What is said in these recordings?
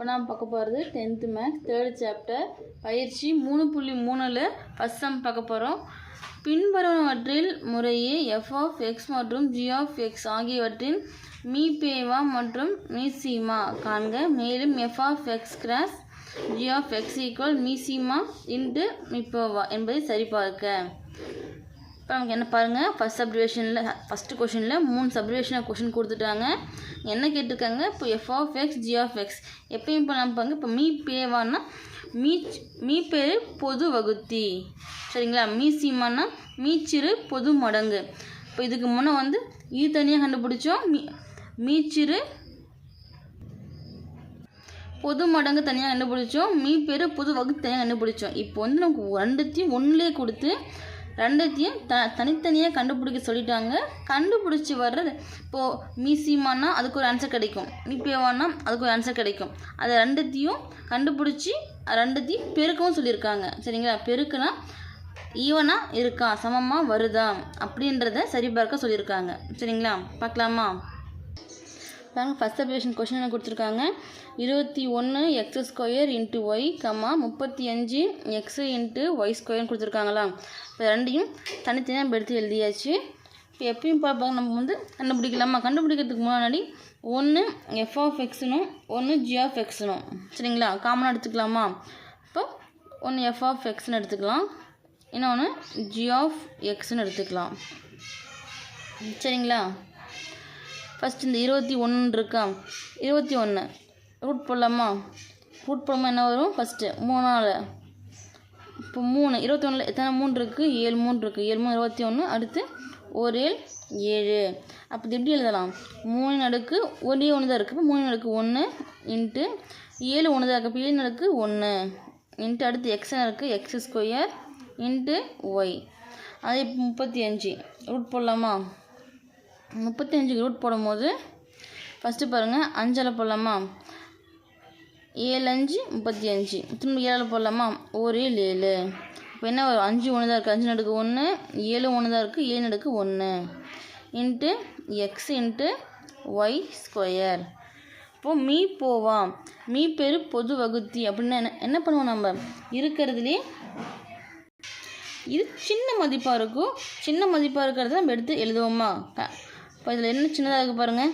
இப்போ நான் பார்க்க போகிறது டென்த்து மேக்ஸ் தேர்ட் சாப்டர் பயிற்சி மூணு புள்ளி மூணில் ஃபஸ்ட் சம் பார்க்க போகிறோம் பின்வருவனவற்றில் முறையே எஃப் ஆஃப் எக்ஸ் மற்றும் ஜி ஆஃப் எக்ஸ் ஆகியவற்றின் மீபேவா மற்றும் மீசீமா. காண்க மேலும் F of X cross G of X equal மீசீமா into மிப்போவா என்பதை சரிபார்க்க. இப்போ நமக்கு என்ன பாருங்கள் ஃபஸ்ட் சப்டிவேஷனில் ஃபஸ்ட்டு கொஷினில் மூணு சப்டிவேஷனில் கொஷின் கொடுத்துட்டாங்க. என்ன கேட்டிருக்காங்க? இப்போ F of X G of X எப்பயும் இப்போ நம்ம பாருங்க இப்போ மீ பேவானா மீ மீ பேர் பொது வகுத்தி. சரிங்களா? மீ சீமானா மீச்சிறு பொது மடங்கு. இப்போ இதுக்கு முன்னே வந்து இது தனியாக கண்டுபிடிச்சோம். மீ மீச்சிறு பொது மடங்கு தனியாக கண்டுபிடிச்சோம். மீ பேர் பொது வகுத்து தனியாக கண்டுபிடிச்சோம். இப்போ வந்து நமக்கு ரெண்டுத்தையும் ஒன்றுலேயே கொடுத்து ரெண்டுத்தையும் த தனித்தனியாக கண்டுபிடிக்க சொல்லிட்டாங்க. கண்டுபிடிச்சி வர்றது இப்போது மீசிமானா அதுக்கு ஒரு ஆன்சர் கிடைக்கும். மீபேவானா அதுக்கு ஒரு ஆன்சர் கிடைக்கும். அதை ரெண்டுத்தையும் கண்டுபிடிச்சி ரெண்டுத்தையும் பெருக்கவும் சொல்லியிருக்காங்க. சரிங்களா? பெருக்குனா ஈவனாக இருக்கா? சமமாக வருதா? அப்படின்றத சரிபார்க்க சொல்லியிருக்காங்க. சரிங்களா? பார்க்கலாமா? பார்த்தாங்க ஃபஸ்ட் சப்டிவிஷன் கொஷின் என்ன கொடுத்துருக்காங்க. இருபத்தி ஒன்று X square into Y comma முப்பத்தி அஞ்சு எக்ஸ் இன்ட்டு ஒய் ஸ்கொயர்னு கொடுத்துருக்காங்களா. இப்போ ரெண்டையும் தனித்தனியாக நம்ம எடுத்து எழுதியாச்சு. இப்போ எப்பயும் பார்ப்பாங்க நம்ம வந்து கண்டுபிடிக்கலாமா? கண்டுபிடிக்கிறதுக்கு முன்னாடி ஒன்று எஃப் ஆஃப் எக்ஸ்னும் ஒன்று ஜி ஆஃப் எக்ஸ்னும் சரிங்களா? காமனாக எடுத்துக்கலாமா? இப்போ ஒன்று எஃப் ஆஃப் எக்ஸ்னு எடுத்துக்கலாம். இன்னொன்று ஜி ஆஃப் எக்ஸ்னு எடுத்துக்கலாம். சரிங்களா? ஃபஸ்ட் இந்த இருபத்தி ஒன்று இருக்கா? இருபத்தி ஒன்று ரூட் போடலாமா? ரூட் போடாமல் என்ன வரும்? ஃபஸ்ட்டு மூணால். இப்போ மூணு. இருபத்தி ஒன்றில் எத்தனை மூணு இருக்குது ஏழு மூணு இருக்குது ஏழு மூணு இருபத்தி ஒன்று அடுத்து ஒரு ஏழு ஏழு. அப்போ இது எப்படி எழுதலாம்? மூணு நடுக்கு ஒரே ஒன்று தான் இருக்குது இப்போ மூணு நடுக்கு ஒன்று இன்ட்டு ஏழு ஒன்று தான் இருக்குது இப்போ ஏழு நடுக்கு ஒன்று இன்ட்டு அடுத்து எக்ஸ் இருக்குது எக்ஸ் ஸ்கொயர் இன்ட்டு ஒய் அது இப்போ முப்பத்தி அஞ்சு. ரூட் போடலாமா? முப்பத்தஞ்சுக்கு ரூட் போடும்போது ஃபஸ்ட்டு பாருங்கள் அஞ்சில் போடலாமா? ஏழு அஞ்சு முப்பத்தி அஞ்சு. திரும்ப ஏழில் போடலாமா? ஒரு ஏழு ஏழு. இப்போ என்ன வரும்? அஞ்சு ஒன்று தான் இருக்குது அஞ்சு நடுக்கு ஒன்று ஏழு ஒன்று தான் இருக்குது ஏழு நடுக்கு ஒன்று into X into Y square இப்போது மீ போவாம். மீ பேர் பொது வகுத்தி. அப்படின்னு என்ன என்ன பண்ணுவோம் நம்ம? இருக்கிறதுலே இது சின்ன மதிப்பாக இருக்கும். சின்ன மதிப்பாக இருக்கிறத நம்ம எடுத்து எழுதுவோமா? க- இப்போ இதில் என்ன சின்னதாக இருக்குது பாருங்கள்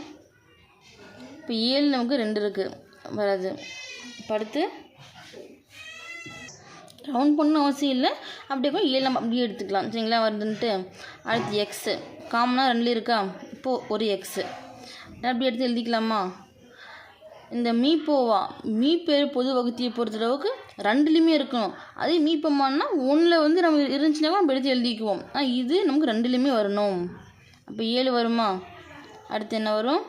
இப்போ ஏழு நமக்கு ரெண்டு இருக்குது வராது இப்போ அடுத்து ரவுண்ட் பண்ணணும் அவசியம் இல்லை. அப்படியே கூட ஏழு நம்ம அப்படியே எடுத்துக்கலாம். சரிங்களா? வருதுன்ட்டு. அடுத்து எக்ஸு காமனாக ரெண்டுலேயும் இருக்கா? இப்போது ஒரு எக்ஸு அப்படி எடுத்து எழுதிக்கலாமா? இந்த மீப்போவா? மீப்பேர் மீ பேர் பொது வகுத்தியை பொறுத்தளவுக்கு ரெண்டுலேயுமே இருக்கணும். அதே மீப்பமானா ஒன்றில் வந்து நம்ம இருந்துச்சுனாக்கா நம்ம எடுத்து எழுதிக்குவோம். ஆனால் இது நமக்கு ரெண்டுலேயுமே வரணும். அப்போ ஏழு வருமா? அடுத்து என்ன வரும்?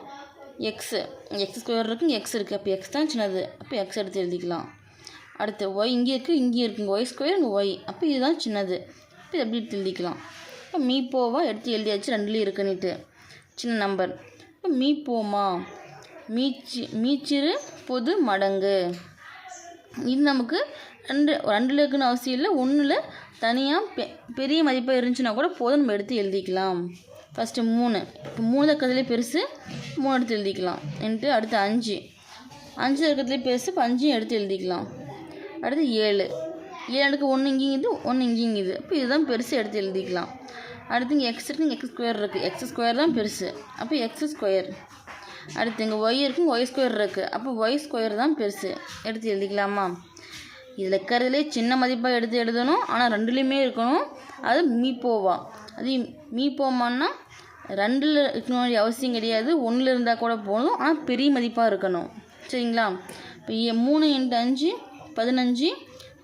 எக்ஸு எக்ஸ் ஸ்கொயர் இருக்குது எக்ஸ் இருக்குது அப்போ எக்ஸ் தான் சின்னது. அப்போ எக்ஸ் எடுத்து எழுதிக்கலாம். அடுத்து ஒய் இங்கே இருக்குது இங்கே இருக்குங்க ஒய் ஸ்கொயர் இங்கே ஒய் அப்போ இதுதான் சின்னது. அப்போ எப்படி எடுத்து எழுதிக்கலாம். இப்போ மீ போவா எடுத்து எழுதியாச்சு ரெண்டுலேயும் இருக்குன்னுட்டு. சின்ன நம்பர் இப்போ மீ போமா? மீச்சி மீச்சிறு பொது மடங்கு. இது நமக்கு ரெண்டு ரெண்டில் இருக்குன்னு அவசியம் இல்லை. ஒன்றில் தனியாக பெ பெரிய மதிப்பாக இருந்துச்சுன்னா கூட போதும். நம்ம எடுத்து எழுதிக்கலாம். ஃபஸ்ட்டு மூணு. இப்போ மூணு இருக்கிறதுலேயே பெருசு மூணு எடுத்து எழுதிக்கலாம். என்ட்டு அடுத்து அஞ்சு. அஞ்சு இருக்கிறதுலேயே பெருசு இப்போ அஞ்சையும் எடுத்து எழுதிக்கலாம். அடுத்து ஏழு. ஏழு அடுக்கு ஒன்று இங்கேங்குது ஒன்று இங்கேங்குது அப்போ இதுதான் பெருசு எடுத்து எழுதிக்கலாம். அடுத்து இங்கே எக்ஸ் இருக்குது எக்ஸ் ஸ்கொயர் இருக்குது எக்ஸ் ஸ்கொயர் தான் பெருசு. அப்போ எக்ஸ் ஸ்கொயர் அடுத்து இங்கே ஒய் இருக்குது ஒய் ஸ்கொயர் இருக்குது அப்போ ஒய் ஸ்கொயர் தான் பெருசு. எடுத்து எழுதிக்கலாமா? இதில் இருக்கிறதுலே சின்ன மதிப்பாக எடுத்து எழுதணும். ஆனால் ரெண்டுலேயுமே இருக்கணும். அது மீப்போவா. அது மீபோமான்னா ரெண்டில் இருக்கணும் அவசியம் கிடையாது. ஒன்றில் இருந்தால் கூட போதும். ஆனால் பெரிய மதிப்பாக இருக்கணும். சரிங்களா? இப்போ ஏ- மூணு இன்ட்டு அஞ்சு பதினஞ்சு.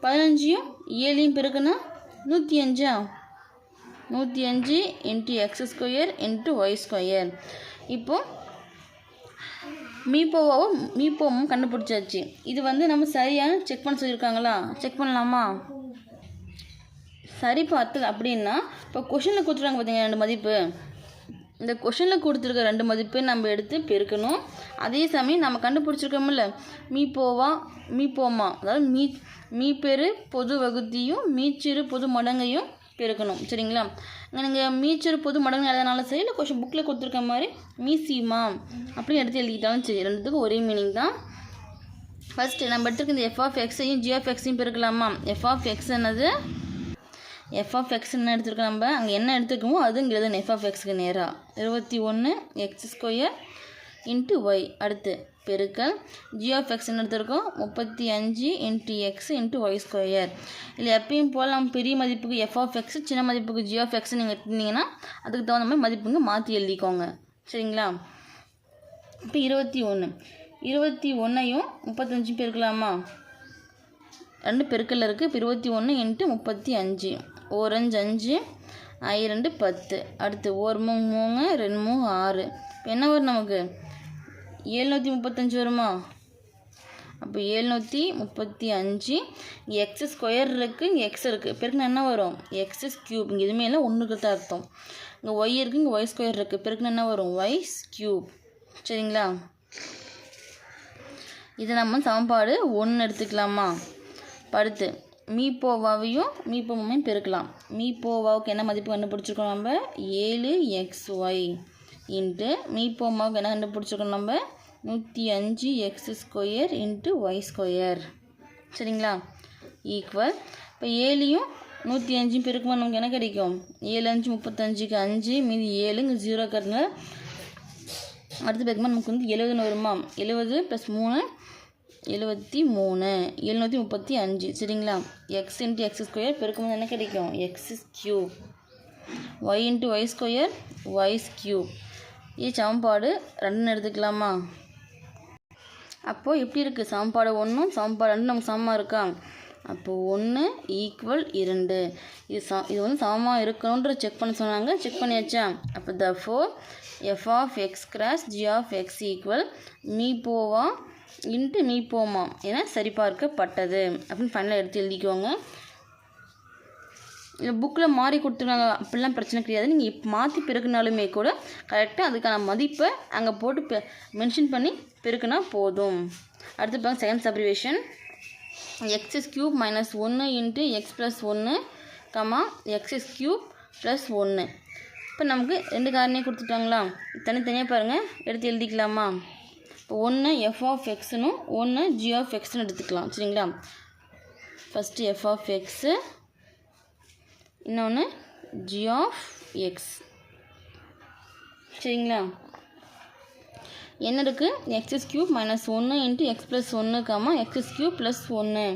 பதினஞ்சையும் ஏழையும் பெருக்குன்னா நூற்றி அஞ்சா? நூற்றி அஞ்சு into X square into Y square. இப்போது மீப்போவாவும் மீப்போவும் கண்டுபிடிச்சாச்சு. இது வந்து நம்ம சரியாக செக் பண்ண சொல்லியிருக்காங்களா? செக் பண்ணலாமா? சரி பார்த்து அப்படின்னா இப்போ கொஷனில் கொடுத்துருக்காங்க பார்த்தீங்க ரெண்டு மதிப்பு? இந்த கொஷனில் கொடுத்துருக்க ரெண்டு மதிப்பு நம்ம எடுத்து பெருக்கணும். அதே சமயம் நம்ம கண்டுபிடிச்சிருக்கோம்ல மீ போவா மீ போமா அதாவது மீ மீ பெரு பொது வகுத்தியும் மீச்சிறு பொது மடங்கையும் பெருக்கணும். சரிங்களா? நீங்கள் மீச்சர் பொது மடங்கு எழுதினாலும் சரி இல்லை கொஷின் புக்கில் கொடுத்துருக்க மாதிரி மீசிமா அப்படின்னு எடுத்து எழுதிக்கிட்டாலும் சரி ரெண்டுத்துக்கும் ஒரே மீனிங் தான். ஃபஸ்ட்டு நம்ம எடுத்துருக்க இந்த எஃப் ஆஃப் எக்ஸையும் ஜி ஆஃப் எக்ஸையும் பெருக்கலாமா எஃப் ஆஃப் எக்ஸ் என்னது? எஃப் ஆஃப் எக்ஸ் என்ன எடுத்துருக்கோம் நம்ம? அங்கே என்ன எடுத்துருக்கோமோ அது இங்கே எழுதணும் எஃப் ஆஃப் எக்ஸுக்கு நேராக இருபத்தி ஒன்று எக்ஸ் ஸ்கொயர் இன்ட்டு ஒய் அடுத்து பெருக்கல் ஜி ஆஃப் எடுத்திருக்கோம். முப்பத்தி அஞ்சு into X into Y square இல்லை எப்பயும் போல் நம்ம பெரிய மதிப்புக்கு எஃப் ஆஃப் எக்ஸ் சின்ன மதிப்புக்கு ஜி ஆஃப் எக்ஸ் நீங்கள் எடுத்தீங்கன்னா அதுக்கு தகுந்த மாதிரி மதிப்புங்க மாற்றி எழுதிக்கோங்க. சரிங்களா? இப்போ இருபத்தி ஒன்று இருபத்தி ஒன்றையும் முப்பத்தஞ்சு பெருக்கலாமா? ரெண்டு பெருக்கல் இருக்குது இப்போ இருபத்தி ஒன்று இன்ட்டு முப்பத்தி அஞ்சு. ஓரஞ்சு அஞ்சு ஐ ரெண்டு பத்து. அடுத்து ஒரு மூணு மூணு ரெண்டு மூணு ஆறு. என்ன வரும் நமக்கு? ஏழ்நூற்றி முப்பத்தஞ்சு வருமா? அப்போ ஏழ்நூற்றி முப்பத்தி அஞ்சு இங்கே எக்ஸ் ஸ்கொயர் இருக்குது இங்கே எக்ஸ் இருக்குது பெருக்குனா என்ன வரும்? எக்ஸ் க்யூப் இங்கே எதுவுமே இல்லை ஒன்றுக்கு தான் அர்த்தம். இங்கே ஒய் இருக்குது இங்கே ஒய் ஸ்கொயர் இருக்குது பெருக்குனா என்ன வரும்? ஒய் க்யூப் சரிங்களா? இது நம்ம சமன்பாடு ஒன்று எடுத்துக்கலாமா? படுத்து மீப்போவாவையும் போவாவையும் பெருக்கலாம். மீப்போவாவுக்கு என்ன மதிப்பு கண்டுபிடிச்சிருக்கோம் நம்ம? ஏழு எக்ஸ் ஒய் இன்ட்டு மீப்போமாவுக்கு என்ன கண்டுபிடிச்சிருக்கோம் நம்ம? நூற்றி அஞ்சு X square into Y square சரிங்களா? ஈக்குவல் இப்போ ஏழையும் நூற்றி அஞ்சும் பெருக்கும்போது நமக்கு என்ன கிடைக்கும்? ஏழு அஞ்சு முப்பத்தஞ்சுக்கு அஞ்சு மீதி ஏழுங்க ஜீரோ கருங்க அடுத்து பார்க்கும்போது நமக்கு வந்து எழுபதுன்னு வருமா? எழுபது ப்ளஸ் மூணு எழுபத்தி மூணு. எழுநூற்றி முப்பத்தி அஞ்சு. சரிங்களா? எக்ஸ் இன்ட்டு எக்ஸ் ஸ்கொயர் பெருக்கும்போது என்ன கிடைக்கும்? X cube Y into Y square Y's cube சமன்பாடு ரெண்டுன்னு எடுத்துக்கலாமா? அப்போது எப்படி இருக்குது சமன்பாடு ஒன்றும் சமன்பாடு ரெண்டும் நமக்கு சமமாக இருக்கா? அப்போது ஒன்று ஈக்குவல் இரண்டு. இது ச இது வந்து சமமாக இருக்கணுன்ற செக் பண்ண சொன்னாங்க. செக் பண்ணியாச்சா? அப்போ therefore F of X cross G of X equal me போவா இன்ட்டு மீ போமா என சரிபார்க்கப்பட்டது. அப்படின்னு ஃபைனலாக எடுத்து எழுதிக்கோங்க. புக்கில் மாறி கொடுத்துருக்காங்க அப்படிலாம் பிரச்சனை கிடையாது. நீங்கள் இப்போ மாற்றி பெருக்குனாலுமே கூட கரெக்டாக அதுக்கான மதிப்பை அங்கே போட்டு பெ மென்ஷன் பண்ணி பெருக்குனா போதும். அடுத்து பாருங்க second subdivision X's cube minus ஒன்று இன்ட்டு எக்ஸ் ப்ளஸ் ஒன்று கமா எக்ஸஸ் கியூப் ப்ளஸ் ஒன்று இப்போ நமக்கு ரெண்டு காரணியும் கொடுத்துட்டாங்களா? தனித்தனியாக பாருங்கள் எடுத்து எழுதிக்கலாமா? இப்போ ஒன்று எஃப் ஆஃப் எக்ஸ்னும் ஒன்று ஜி ஆஃப் எக்ஸ்னு எடுத்துக்கலாம். சரிங்களா? ஃபஸ்ட்டு எஃப் ஆஃப் எக்ஸு இன்னொன்று ஜி ஆஃப் எக்ஸ் சரிங்களா? என்ன இருக்குது எக்ஸஸ் கியூப் மைனஸ் ஒன்று இன்ட்டு எக்ஸ் ப்ளஸ் ஒன்று காமா எக்ஸஸ் கியூப் ப்ளஸ் ஒன்று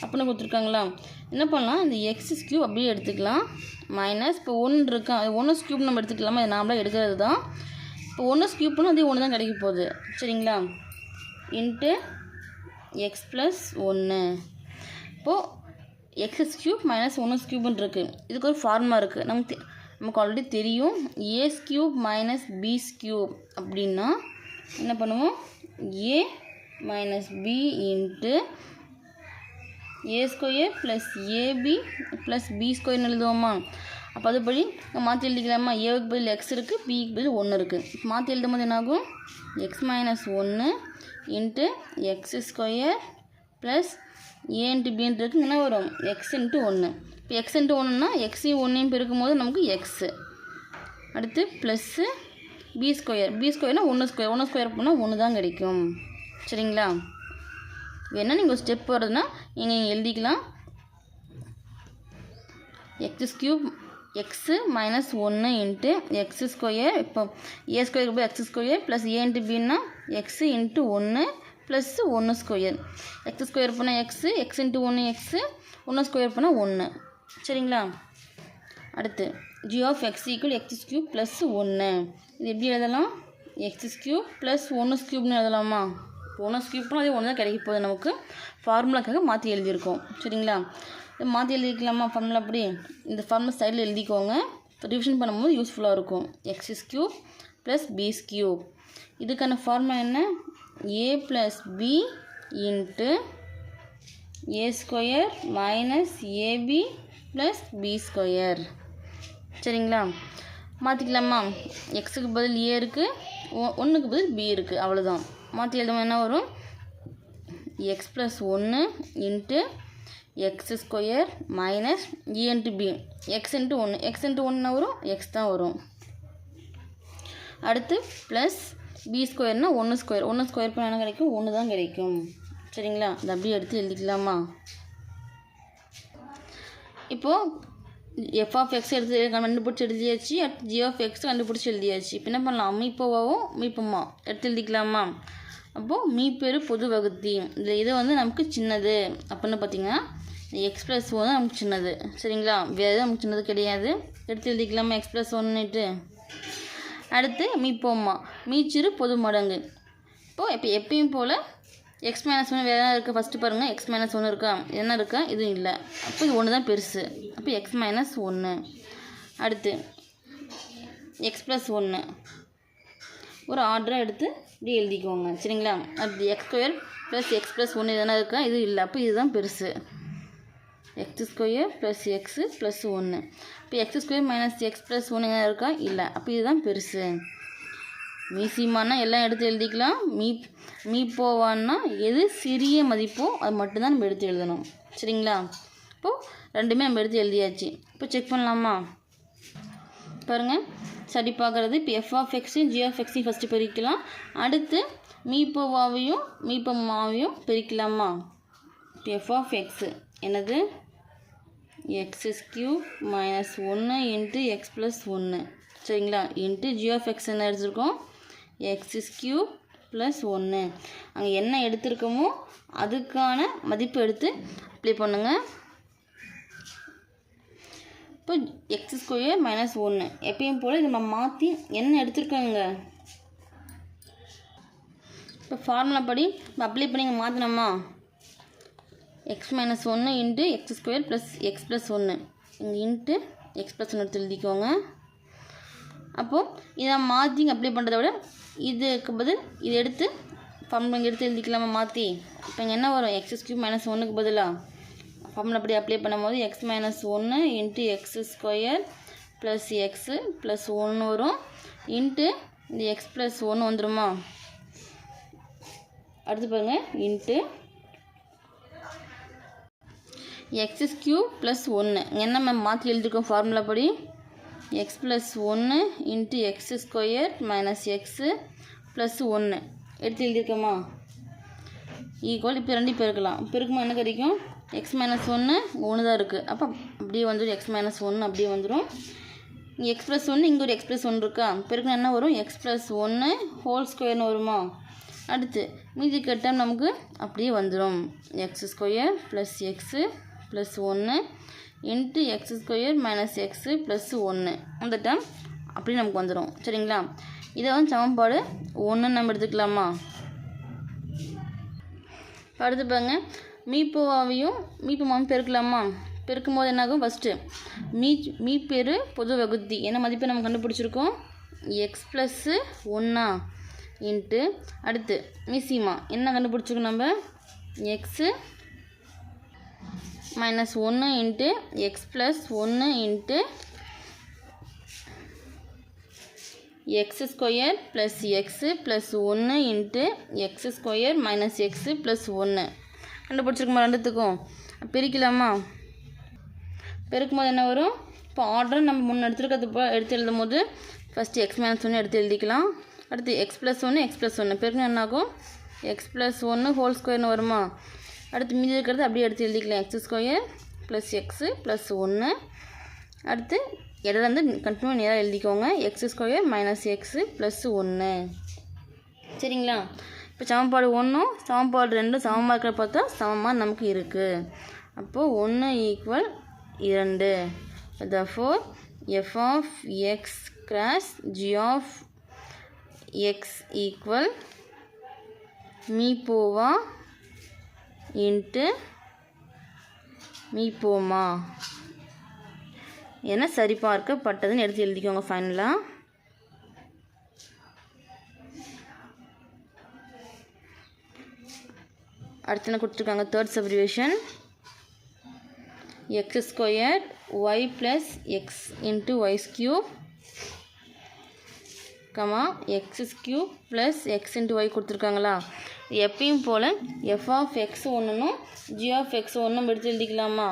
அப்படின்னு கொடுத்துருக்காங்களா? என்ன பண்ணலாம்? இந்த எக்ஸஸ் கியூப் அப்படியே எடுத்துக்கலாம். மைனஸ் இப்போ ஒன்று இருக்கா? அது ஒன்று கியூப் நம்ம எடுத்துக்கலாமா? இது நாமளாக எடுக்கிறது தான். இப்போ ஒன்று கியூப்னு அதே ஒன்று தான் கிடைக்க போகுது. சரிங்களா? இன்ட்டு எக்ஸ் ப்ளஸ் ஒன்று இப்போது எக்ஸஸ் கியூப் மைனஸ் ஒன்று கியூப்னு இருக்குது இதுக்கு ஒரு ஃபார்மா இருக்குது நமக்கு நமக்கு ஆல்ரெடி தெரியும். A's cube minus B's cube அப்படின்னா என்ன பண்ணுவோம்? A minus B into A square plus AB plus B ஸ்கொயர்னு எழுதுவோமா? அப்போ அதுபடி மாற்றி எழுதிக்கலாமா? ஏவுக்கு பதில் எக்ஸ் இருக்குது பிக்கு பதில் ஒன்று இருக்குது மாற்றி எழுதும் போது என்னாகும்? எக்ஸ் மைனஸ் ஒன்று into X square plus A into என்ன வரும். எக்ஸ் இன்ட்டு ஒன்று இப்போ எக்ஸ் இன்ட்டு ஒன்றுனா எக்ஸையும் ஒன்றையும் பெருக்கும் போது நமக்கு எக்ஸு அடுத்து ப்ளஸ்ஸு பி ஸ்கொயர் பி ஸ்கொயர்னால் ஒன்று ஸ்கொயர் ஒன்று ஸ்கொயர் போனால் ஒன்று தான் கிடைக்கும். சரிங்களா? வேணால் நீங்கள் ஒரு ஸ்டெப் வருதுன்னா நீங்கள் எழுதிக்கலாம். எக்ஸ் கியூப் எக்ஸு மைனஸ் ஒன்று இன்ட்டு எக்ஸ் ஸ்கொயர் இப்போ ஏ ஸ்கொயருக்கு போய் X square plus A into பின்னா எக்ஸு இன்ட்டு ஒன்று ப்ளஸ் ஒன்று ஸ்கொயர் எக்ஸ் ஸ்கொயர் பண்ணால் எக்ஸு எக்ஸ் இன்ட்டு ஒன்று எக்ஸு ஒன்று ஸ்கொயர் பண்ணால் ஒன்று சரிங்களா? அடுத்து G of X equal X cube plus ஒன்று இது எப்படி எழுதலாம்? எக்ஸ் கியூப் ப்ளஸ் ஒன்று ஸ்க்யூப்னு எழுதலாமா? ஒன்று கியூப்னு அதே ஒன்று தான் கிடைக்க போகுது நமக்கு. ஃபார்முலாக்காக மாற்றி எழுதியிருக்கோம். சரிங்களா? இதை மாற்றி எழுதிக்கலாமா ஃபார்முலா அப்படி. இந்த ஃபார்முலா சைடில் எழுதிக்கோங்க. ரிவிஷன் பண்ணும்போது யூஸ்ஃபுல்லாக இருக்கும். X cube plus B's cube இதுக்கான ஃபார்முலா என்ன? A plus B into A square minus AB plus B square சரிங்களா? மாற்றிக்கலாமா எக்ஸுக்கு பதில் ஏ இருக்குது ஒன்றுக்கு பதில் பி இருக்குது அவ்வளோதான் மாற்றி எழுதும் என்ன வரும்? எக்ஸ் ப்ளஸ் ஒன்று into X square minus E into B X into ஒன்று எக்ஸ் இன்ட்டு ஒன்று வரும்? எக்ஸ் தான் வரும். அடுத்து ப்ளஸ் பி ஸ்கொயர்னால் ஒன்று ஸ்கொயர் ஒன்று ஸ்கொயர் பண்ண என்ன கிடைக்கும் ஒன்று தான் கிடைக்கும். சரிங்களா? அதை அப்படியே எடுத்து எழுதிக்கலாமா? இப்போது எஃப் ஆஃப் எக்ஸ் எடுத்து கண்டுபிடிச்சி எழுதியாச்சு அடுத்து ஜி ஆஃப் எக்ஸ் கண்டுபிடிச்சி எழுதியாச்சு. இப்போ என்ன பண்ணலாம்? மீப்போவாவும் மீப்பம்மா எடுத்து எழுதிக்கலாமா? அப்போது மீப்பெரு பொது வகுதி இந்த இது வந்து நமக்கு சின்னது. அப்படின்னு பார்த்தீங்கன்னா எக்ஸ் ப்ளஸ் ஒன் நமக்கு சின்னது. சரிங்களா? வேறு எதுவும் நமக்கு சின்னது கிடையாது. எடுத்து எழுதிக்கலாமா? எக்ஸ் ப்ளஸ் ஒன்னுட்டு அடுத்து மீப்போம்மா மீச்சிறு பொது மடங்கு. இப்போது இப்போ எப்பயும் போல் எக்ஸ் மைனஸ் ஒன்று வேறு என்ன இருக்குது ஃபஸ்ட்டு பாருங்கள் எக்ஸ் மைனஸ் ஒன்று இருக்கா? என்ன இருக்கா? இதுவும் இல்லை. அப்போ இது ஒன்று தான் பெருசு. அப்போ எக்ஸ் மைனஸ் ஒன்று அடுத்து எக்ஸ் ப்ளஸ் ஒன்று ஒரு ஆர்டராக எடுத்து இப்படி எழுதிக்கோங்க. சரிங்களா? அடுத்து X square plus X plus ஒன்று எதனா இருக்கா? இது இல்லை. அப்போ இதுதான் பெருசு. X square plus X plus ஒன்று இப்போ X square minus X plus ஒன்று இருக்கா? இல்லை. அப்போ இதுதான் பெருசு. மீசிமானா எல்லாம் எடுத்து எழுதிக்கலாம். மீ மீ போவான்னா எது சிறிய மதிப்போ அது மட்டும்தான் நம்ம எடுத்து எழுதணும். சரிங்களா? இப்போது ரெண்டுமே நம்ம எடுத்து எழுதியாச்சு. இப்போ செக் பண்ணலாமா? பாருங்கள் சரி பார்க்குறது. இப்போ எஃப் ஆஃப் எக்ஸையும் ஜி ஆஃப் எக்ஸையும் ஃபஸ்ட்டு பிரிக்கலாம். அடுத்து மீப்போவாவையும் மீப்பம்மாவையும் பிரிக்கலாமா? இப்போ எஃப் ஆஃப் எக்ஸு என்னது? எக்ஸ் இஸ் மைனஸ் ஒன்று இன்ட்டு எக்ஸ் ப்ளஸ் ஒன்று சரிங்களா? இன்ட்டு ஜி எக்ஸ் என்ன எடுத்துருக்கோம்? எக்ஸ் இஸ் கியூப் ப்ளஸ் ஒன்று அங்கே என்ன எடுத்திருக்கோமோ அதுக்கான மதிப்பு எடுத்து அப்ளை பண்ணுங்கள் இப்போ எக்ஸ் ஸ்கொயர் மைனஸ் ஒன்று எப்பயும் போல் இதை நம்ம மாற்றி என்ன எடுத்துருக்கோங்க? இப்போ ஃபார்முலா படி இப்போ அப்ளை பண்ணி இங்கே மாற்றினோமா எக்ஸ் மைனஸ் ஒன்று into X square plus X plus ஒன்று இங்கே இன்ட்டு எக்ஸ் ப்ளஸ் ஒன்று எடுத்து எழுதிக்கோங்க. அப்போது இதை மாற்றி அப்ளை பண்ணுறத விட இதுக்கு பதில் இதை எடுத்து ஃபார்முலா இங்கே எடுத்து எழுதிக்கலாமா மாற்றி இப்போ இங்கே என்ன வரும்? எக்ஸ் கியூப் மைனஸ் ஒன்றுக்கு பதிலாக ஃபார்முலா அப்படி அப்ளை பண்ணும்போது எக்ஸ் மைனஸ் ஒன்று into X square plus X plus ஒன்று வரும். இன்ட்டு இந்த எக்ஸ் ப்ளஸ் ஒன்று வந்துடுமா அடுத்து பாருங்கள் இன்ட்டு எக்ஸ் கியூப் ப்ளஸ் ஒன்று என்ன மேம் மாற்றி எழுதிருக்கோம் ஃபார்முலா படி? எக்ஸ் ப்ளஸ் ஒன்று into X square minus X plus ஒன்று எடுத்து எழுதியிருக்கோமா ஈக்குவல் இப்போ ரெண்டு பெருக்கலாம். பெருக்குமா என்ன கிடைக்கும்? எக்ஸ் மைனஸ் ஒன்று ஒன்று தான் இருக்குது அப்போ அப்படியே வந்துடும் எக்ஸ் மைனஸ் ஒன்று அப்படியே வந்துடும் இங்கே எக்ஸ் ப்ளஸ் ஒன்று இங்கே ஒரு எக்ஸ் ப்ளஸ் ஒன்று இருக்கா? பெருக்குனா என்ன வரும்? எக்ஸ் ப்ளஸ் ஒன்று ஹோல் ஸ்கொயர்னு வருமா? அடுத்து மீதி கட்டம் நமக்கு அப்படியே வந்துடும் X square plus X plus ஒன்று into X square minus X plus ஒன்று அந்த டேம் அப்படி நமக்கு வந்துடும் சரிங்களா? இதை வந்து சமன்பாடு ஒன்று நம்ம எடுத்துக்கலாமா? அடுத்து பாருங்க. மீப்போவாவையும் மீப்புமாவும் பெருக்கலாமா? பெருக்கும் போது என்னாகும்? ஃபஸ்ட்டு மீ மீ பெரு பொது வகுதி என்ன மதிப்பை நம்ம கண்டுபிடிச்சிருக்கோம்? எக்ஸ் ப்ளஸ்ஸு ஒன்றா இன்ட்டு அடுத்து மிசிமா. என்ன கண்டுபிடிச்சிருக்கோம் நம்ம? எக்ஸு மைனஸ் ஒன்று இன்ட்டு எக்ஸ் ப்ளஸ் ஒன்று into X square plus X plus ஒன்று into X square minus X plus ஒன்று கண்டுபிடிச்சிருக்குமா ரெண்டுத்துக்கும்? பிரிக்கலாமா? பெருக்கும் போது என்ன வரும்? இப்போ ஆர்டர் நம்ம முன்னே எடுத்துருக்கிறது போ எடுத்து எழுதும் போது ஃபஸ்ட்டு எக்ஸ் மைனஸ் ஒன்று எடுத்து எழுதிக்கலாம். அடுத்து எக்ஸ் ப்ளஸ் ஒன்று எக்ஸ் ப்ளஸ் ஒன்று பெருக்கணும் என்ன ஆகும் எக்ஸ் ப்ளஸ் ஒன்று ஹோல் ஸ்கொயர்னு வருமா? அடுத்து மீதி இருக்கிறது அப்படியே எடுத்து எழுதிக்கலாம். X square plus X plus ஒன்று அடுத்து இடையில வந்து கண்டினியூ நேராக எழுதிக்கோங்க. X square minus X plus ஒன்று சரிங்களா? இப்போ சமன்பாடு ஒன்றும் சமன்பாடு ரெண்டும் சமமாக இருக்கிற பார்த்தா சமமாக நமக்கு இருக்குது அப்போது ஒன்று ஈக்குவல் இரண்டு. Four f of x cross g of x equal me போவா இன்ட்டு மீ போமா என சரிபார்க்கப்பட்டதுன்னு எடுத்து எழுதிக்கோங்க ஃபைனலாக அடுத்து என்ன கொடுத்துருக்காங்க? Third சப்ரிவேஷன் x square y plus x into y cube comma x cube plus x into y கொடுத்துருக்காங்களா? எப்பயும் போல் எஃப் ஆஃப் எக்ஸ் ஒன்றுனும் ஜி ஆஃப் எக்ஸ் ஒன்றும் எடுத்து எழுதிக்கலாமா?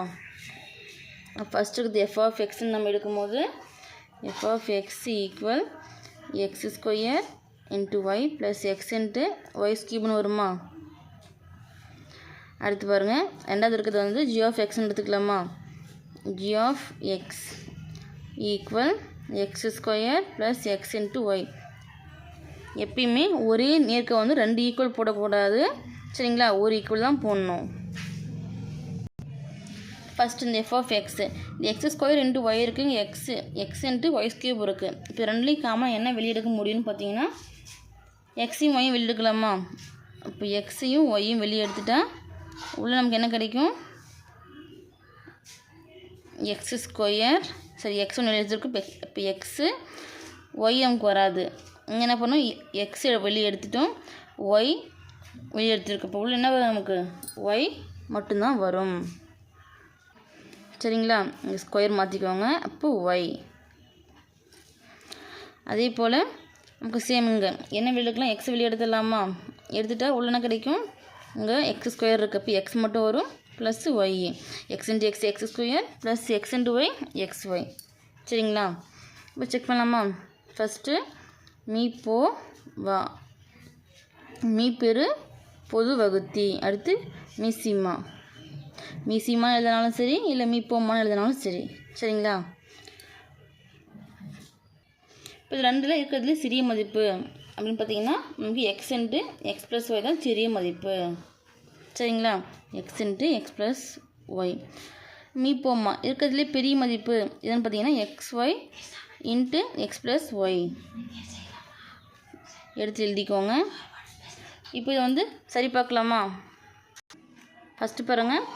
ஃபஸ்ட்டு இருக்குது எஃப் ஆஃப் எக்ஸ்ன்னு நம்ம எடுக்கும்போது f of x equal x square into y plus x into y ஸ்கியூப்னு வருமா? அடுத்து பாருங்கள் ரெண்டாவது இருக்கிறது வந்து ஜி ஆஃப் எக்ஸ்ன்னு எடுத்துக்கலாமா? G of x equal x square plus x into y எப்பயுமே ஒரே நேர்க்கை வந்து ரெண்டு ஈக்குவல் போடக்கூடாது. சரிங்களா? ஒரு ஈக்குவல் தான் போடணும். ஃபஸ்ட் இந்த எஃப் ஆஃப் எக்ஸு இந்த எக்ஸ் ஸ்கொயர் இன்ட்டு ஒய் இருக்குது x x into y cube இருக்குது இப்போ ரெண்டுலேயும் காமன் என்ன வெளியெடுக்க முடியும்னு பார்த்தீங்கன்னா எக்ஸையும் ஒய்யும் வெளியெடுக்கலாமா? இப்போ எக்ஸையும் ஒய்யும் வெளியே எடுத்துட்டா உள்ளே நமக்கு என்ன கிடைக்கும்? எக்ஸ் ஸ்கொயர் சரி எக்ஸ் ஒன்று எடுத்துருக்கு இப்போ இப்போ எக்ஸு ஒய் நமக்கு வராது. இங்கே என்ன பண்ணோம்? எக்ஸ் வெளியே எடுத்துட்டோம். ஒய் வெளியே எடுத்துருக்கு. இப்போ உள்ள என்ன வரும் நமக்கு? ஒய் மட்டும்தான் வரும். சரிங்களா? இங்கே ஸ்கொயர் மாற்றிக்கோங்க அப்போ ஒய் அதே போல் நமக்கு சேம் இங்கே. என்ன வெளியே எக்ஸ் வெளியே எடுத்துடலாமா? எடுத்துட்டால் உள்ள என்ன கிடைக்கும்? இங்கே எக்ஸ் ஸ்கொயர் இருக்குது இப்போ எக்ஸ் மட்டும் வரும். Plus y x into x x square plus x into y x y சரிங்களா? இப்போ செக் பண்ணலாமா? ஃபஸ்ட்டு மீ போ வா. மீ பெரு பொது வகுத்தி. அடுத்து மீசிமா மீசிமா எழுதினாலும் சரி இல்லை மீ போமான்னு எழுதினாலும் சரி. சரிங்களா? இப்போ இது ரெண்டில் இருக்கிறதுலே சிறிய மதிப்பு. அப்படின்னு பார்த்தீங்கன்னா நமக்கு x into x plus y தான் சிறிய மதிப்பு. சரிங்களா? X into x plus y மீப்போம்மா இருக்கிறதுலே பெரிய மதிப்பு இதுன்னு பார்த்தீங்கன்னா x y into x plus y எடுத்து எழுதிக்கோங்க. இப்போ இதை வந்து சரி பார்க்கலாமா? ஃபஸ்ட்டு பாருங்கள்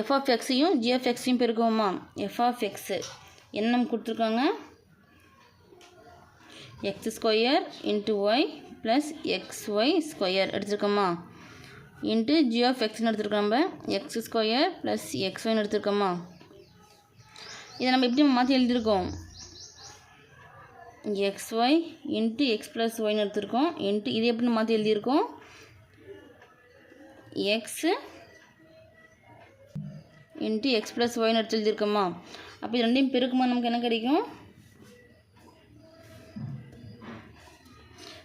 எஃப் ஆஃப் எக்ஸையும் ஜிஎஃப் எக்ஸையும் பெருக்குவோமா? எஃப் ஆஃப் எக்ஸு என்ன கொடுத்துருக்காங்க? X square into y plus x y square எடுத்துருக்கோமா? Into G of எக்ஸ்னு எடுத்துருக்கோம் நம்ம. X square plus X ஒய்னு எடுத்துருக்கோமா? இதை நம்ம எப்படி மாற்றி எழுதியிருக்கோம்? X y into x plus ஒய்னு எடுத்திருக்கோம். இன்ட்டு இது எப்படி மாற்றி எழுதியிருக்கோம்? எக்ஸு இன்ட்டு எக்ஸ் ப்ளஸ் ஒய்னு எடுத்து எழுதியிருக்கோமா? அப்போ இது ரெண்டையும் பெருக்குமா நமக்கு என்ன கிடைக்கும்?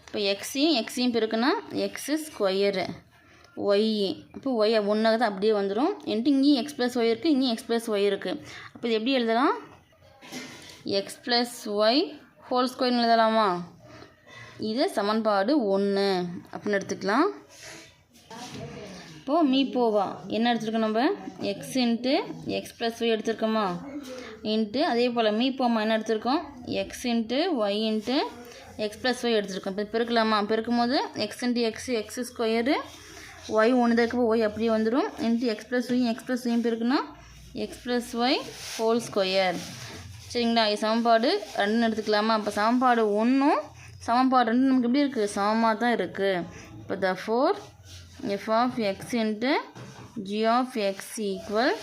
இப்போ எக்ஸையும் எக்ஸையும் பெருக்குனா எக்ஸு ஸ்கொயரு ஒய் அப்போ ஒய் ஒன்றாக தான் அப்படியே வந்துடும் என்ட்டு இங்கேயும் எக்ஸ் ப்ளஸ் ஒய் இருக்குது இங்கேயும் எக்ஸ் ப்ளஸ் ஒய் இருக்குது அப்போ இது எப்படி எழுதலாம்? எக்ஸ் ப்ளஸ் ஒய் ஹோல் ஸ்கொயர்னு எழுதலாமா? இது சமன்பாடு ஒன்று அப்படின்னு எடுத்துக்கலாம். இப்போது மீ போவா. என்ன எடுத்துருக்கோம் நம்ம? X into x plus y எடுத்திருக்கோமா? Into அதே போல் மீ போமா என்ன எடுத்திருக்கோம்? X into y into x plus y எடுத்திருக்கோம். இப்போ பெருக்கலாமா? பெருக்கும் போது x into x x square y ஒன்று தான் இருக்கப்போ ஒய் அப்படியே வந்துடும் into x plus y x plus ஒய்யும் பெருக்குனா x plus y whole square சரிங்களா சமன்பாடு ரெண்டுன்னு எடுத்துக்கலாமா? அப்போ சமன்பாடு ஒன்றும் சமன்பாடு ரெண்டு நமக்கு எப்படி இருக்குது சமமாக தான் இருக்குது இப்போ therefore f of x into g of x equal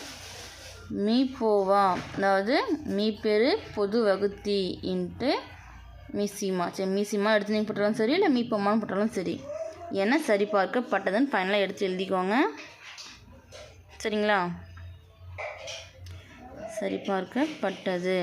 me போவா அதாவது மீ பெரு பொது வகுத்தி இன்ட்டு மிசிமா சரி மிசிமா எடுத்து நீங்கள் போட்டாலும் சரி இல்லை மீ போமான்னு போட்டாலும் சரி. என்ன சரிபார்க்கப்பட்டதுன்னு ஃபைனலாக எடுத்து எழுதிக்கோங்க. சரிங்களா? சரி பார்க்கப்பட்டது